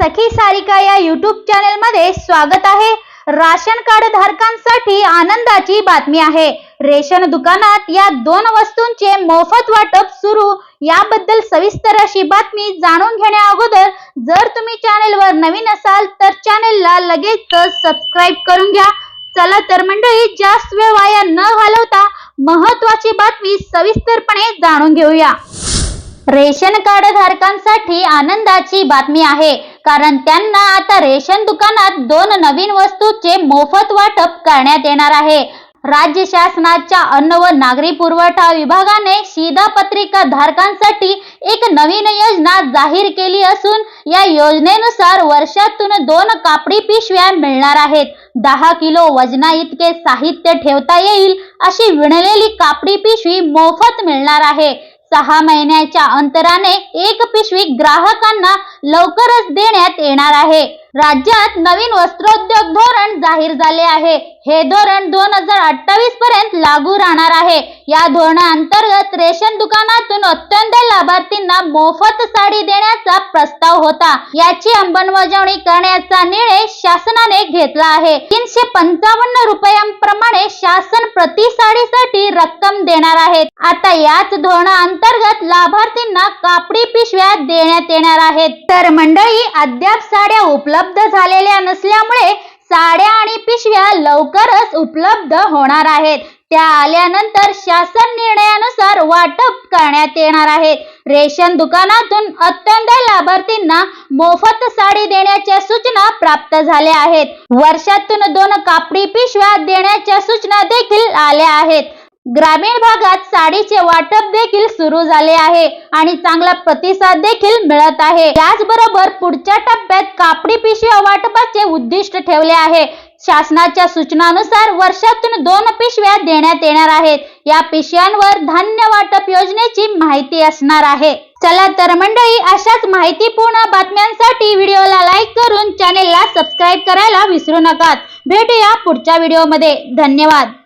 सखी सारिका या युट्यूब चॅनलमध्ये स्वागत आहे. राशन कार्ड धारकांसाठी आनंदाची बातमी आहे. रेशन दुकानात या दोन वस्तूंचे मोफत वाटप सुरू. याबद्दल सविस्तर अशी बातमी जाणून घेण्या अगोदर जर तुम्ही चॅनेलवर नवीन असाल तर चॅनेलला लगेच सबस्क्राईब करून घ्या. चला तर मंडळी जास्त वेळ वाया न घालवता महत्वाची बातमी सविस्तरपणे जाणून घेऊया. रेशन कार्ड धारकांसाठी आनंदाची बातमी आहे. कारण त्यांना आता रेशन दुकानात दोन नवीन वस्तूचे मोफत वाटप करण्यात येणार आहे. राज्य शासनाच्या अन्न व नागरी पुरवठा विभागाने शिधापत्रिका धारकांसाठी एक नवीन योजना जाहीर केली असून या योजनेनुसार वर्षातून दोन कापडी पिशव्या मिळणार आहेत. दहा किलो वजना इतके साहित्य ठेवता येईल अशी विणलेली कापडी पिशवी मोफत मिळणार आहे. सहा महिन्याच्या अंतराने एक पिशवी ग्राहकांना लवकरच देण्यात येणार आहे. राज्यात नवीन वस्त्रोद्योग धोरण जाहीर झाले आहे. हे धोरण दोन हजार अठ्ठावीस पर्यंत लागू राहणार आहे. या धोरणाअंतर्गत रेशन दुकानातून अत्यंत लाभार्थींना मोफत साडी देण्याचा प्रस्ताव होता. याची अंमलबजावणी करण्याचा निर्णय शासनाने घेतला आहे. तीनशे पंचावन्न रुपयांप्रमाणे शासन प्रति साडीसाठी रक्कम देणार आहे. आता याच धोरणाअंतर्गत लाभार्थींना कापडी पिशव्या देण्यात येणार आहेत. तर मंडळी अद्याप साड्या उपलब्ध झालेल्या नसल्यामुळे साड्या आणि पिशव्या लवकरच उपलब्ध होणार आहेत. त्या आल्यानंतर शासन निर्णयानुसार वाटप करण्यात येणार आहे. रेशन दुकानातून अत्यंत लाभार्थींना मोफत साडी देण्याच्या सूचना प्राप्त झाल्या आहेत. वर्षातून दोन कापडी पिशव्या देण्याच्या सूचना देखील आल्या आहेत. ग्रामीण भागात साडीचे वाटप देखील सुरू झाले आहे आणि चांगला प्रतिसाद देखील मिळत आहे. त्याचबरोबर पुढच्या टप्प्यात कापडी पिशव्या वाटपाचे उद्दिष्ट ठेवले आहे. शासनाच्या सूचनानुसार वर्षातून दोन पिशव्या देण्यात येणार आहेत. या पिशव्यांवर धान्य वाटप योजनेची माहिती असणार आहे. चला तर मंडळी अशाच माहितीपूर्ण बातम्यांसाठी व्हिडिओला लाईक करून चॅनेलला सबस्क्राईब करायला विसरू नका. भेटूया पुढच्या व्हिडिओमध्ये. धन्यवाद.